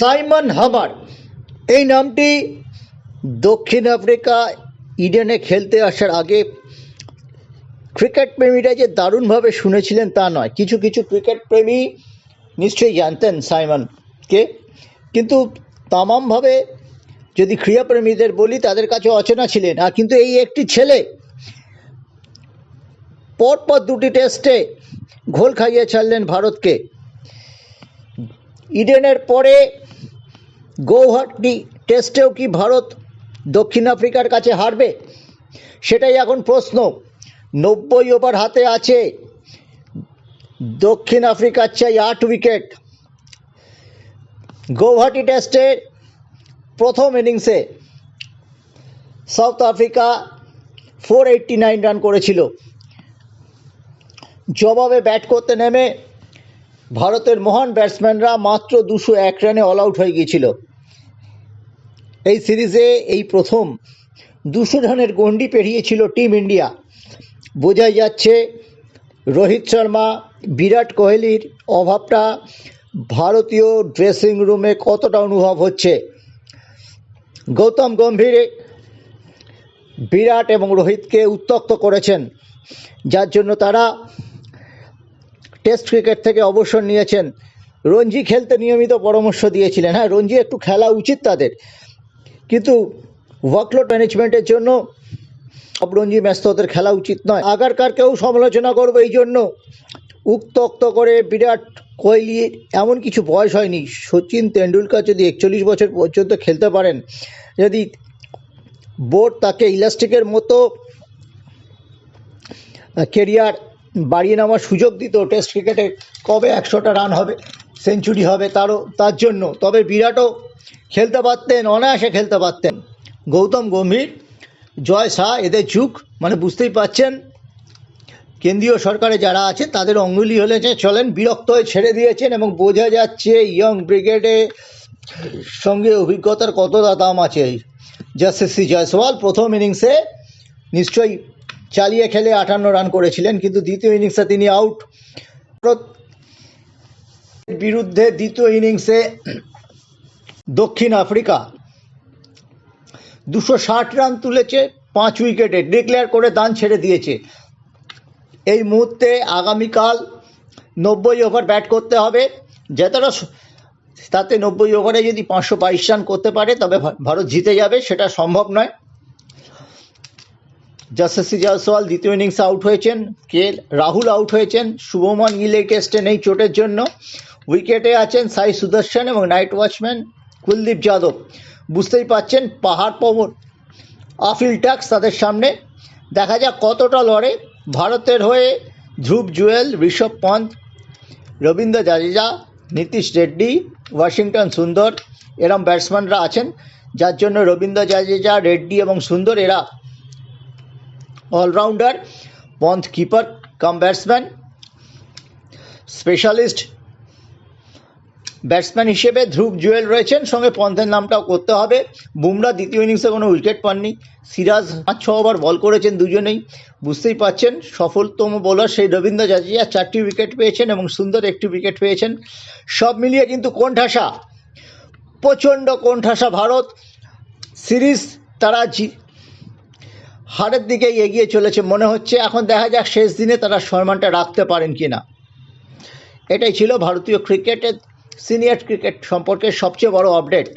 Simon হামার। এই নামটি দক্ষিণ আফ্রিকা ইডেনে খেলতে আসার আগে ক্রিকেট প্রেমীরা যে দারুণভাবে শুনেছিলেন তা নয়। কিছু কিছু ক্রিকেট প্রেমী নিশ্চয়ই জানতেন সাইমনকে। কিন্তু তামামভাবে যদি ক্রীড়াপ্রেমীদের বলি, তাদের কাছে অচেনা ছিলেন। আর কিন্তু এই একটি ছেলে পরপর দুটি টেস্টে ঘোল খাইয়ে ছাড়লেন ভারতকে। ইডেনের পরে গৌহাটি টেস্টেও কি ভারত দক্ষিণ আফ্রিকার কাছে হারবে? সেটাই এখন প্রশ্ন। নব্বই ওভার হাতে আছে দক্ষিণ আফ্রিকার চাই আট উইকেট গৌহাটি টেস্টের প্রথম ইনিংসে South Africa four eighty nine run করেছিল। জবাবে ব্যাট করতে নেমে ভারতের মহান ব্যাটসম্যানরা মাত্র দুশো এক রানে অল আউট হয়ে গিয়েছিল। এই সিরিজে এই প্রথম দুশো রানের গণ্ডি পেরিয়েছিল টিম ইন্ডিয়া। বোঝাই যাচ্ছে রোহিত শর্মা, বিরাট কোহলির অভাবটা ভারতীয় ড্রেসিং রুমে কতটা অনুভব হচ্ছে? গৌতম গম্ভীর বিরাট এবং রোহিতকে উত্তক্ত করেছেন, যার জন্য তারা টেস্ট ক্রিকেট থেকে অবসর নিয়েছেন। রঞ্জি খেলতে নিয়মিত পরামর্শ দিয়েছিলেন। হ্যাঁ রঞ্জি একটু খেলা উচিত তাদের। কিন্তু ওয়ার্কলোড ম্যানেজমেন্টের জন্য সব রঞ্জি ম্যাচ তো খেলা উচিত নয়। আগারকারকেও সমালোচনা করব এই জন্য উত্তক্ত করে বিরাট কোহলি এমন কিছু বয়স হয়নি। সচিন তেন্ডুলকার যদি একচল্লিশ বছর পর্যন্ত খেলতে পারেন, যদি বোর্ড তাকে ইলাস্টিকের মতো কেরিয়ার বাড়িয়ে নেওয়ার সুযোগ দিত, টেস্ট ক্রিকেটে কবে একশোটা রান হবে সেঞ্চুরি হবে তারও তার জন্য। তবে বিরাটও খেলতে পারতেন, অনায়াসে খেলতে পারতেন। গৌতম গম্ভীর, জয় শাহ, এদের যুগ মানে বুঝতেই পাচ্ছেন কেন্দ্রীয় সরকারে যারা আছে, তাদের অঙ্গুলি হলেছে চলেন, বিরক্ত হয়ে ছেড়ে দিয়েছেন এবং বোঝা যাচ্ছে ইয়ং ব্রিগেডে সঙ্গে অভিজ্ঞতার কতটা দাম আছে। যশস্বী জয়সওয়াল প্রথম ইনিংসে নিশ্চয়ই চালিয়ে খেলে আটান্ন রান করেছিলেন, কিন্তু দ্বিতীয় ইনিংসে তিনি আউট। বিরুদ্ধে দ্বিতীয় ইনিংসে দক্ষিণ আফ্রিকা। দুশো ষাট রান তুলেছে, পাঁচ উইকেটে ডিক্লেয়ার করে দান ছেড়ে দিয়েছে। এই মুহূর্তে আগামীকাল নব্বই ওভার ব্যাট করতে হবে। যতটা স- তাতে নব্বই ওভারে যদি পাঁচশো বাইশ রান করতে পারে, তবে ভারত জিতে যাবে, সেটা সম্ভব নয়। যশস্বী জয়সওয়াল দ্বিতীয় ইনিংসে আউট হয়েছেন। কে রাহুল আউট হয়েছেন। শুভমান গিল এই টেস্টে নেই চোটের জন্য। উইকেটে আছেন সাই সুদর্শন এবং নাইট ওয়াচম্যান কুলদীপ যাদব। বুঝতেই পাচ্ছেন, পাহাড় পবন আফিল ট্যাক্স তাদের সামনে। দেখা যাক কতটা লড়ে ভারতের হয়ে ধ্রুব জুয়েল, ঋষভ পন্থ, রবীন্দ্র জাদেজা, নীতিশ রেড্ডি, ওয়াশিংটন সুন্দর, এরম ব্যাটসম্যানরা আছেন। যার জন্য রবীন্দ্র জাদেজা, রেড্ডি এবং সুন্দর এরা allrounder Pant keeper cum batsman specialist batsman হিসেবে ধ্রুব জুয়েল রয়েছেন। সঙ্গে পন্থের নামটাও করতে হবে। বুমরা দ্বিতীয় ইনিংসে কোনো উইকেট পাননি। সিরাজ পাঁচ, ছ ওভার বল করেছেন দুজনেই। বুঝতেই পাচ্ছেন, সফলতম বোলার সেই রবীন্দ্র জাদেজা। চারটি উইকেট পেয়েছেন এবং সুন্দর একটি উইকেট পেয়েছেন। সব মিলিয়ে কিন্তু কোণঠাসা। প্রচণ্ড কোণঠাসা ভারত। সিরিজ তারা জি, হারের দিকে এগিয়ে চলেছে মনে হচ্ছে। এখন দেখা যাক শেষ দিনে তারা সম্মানটা রাখতে পারেন কি না এটাই ছিল ভারতীয় ক্রিকেটের সিনিয়র ক্রিকেট সম্পর্কে সবচেয়ে বড় আপডেট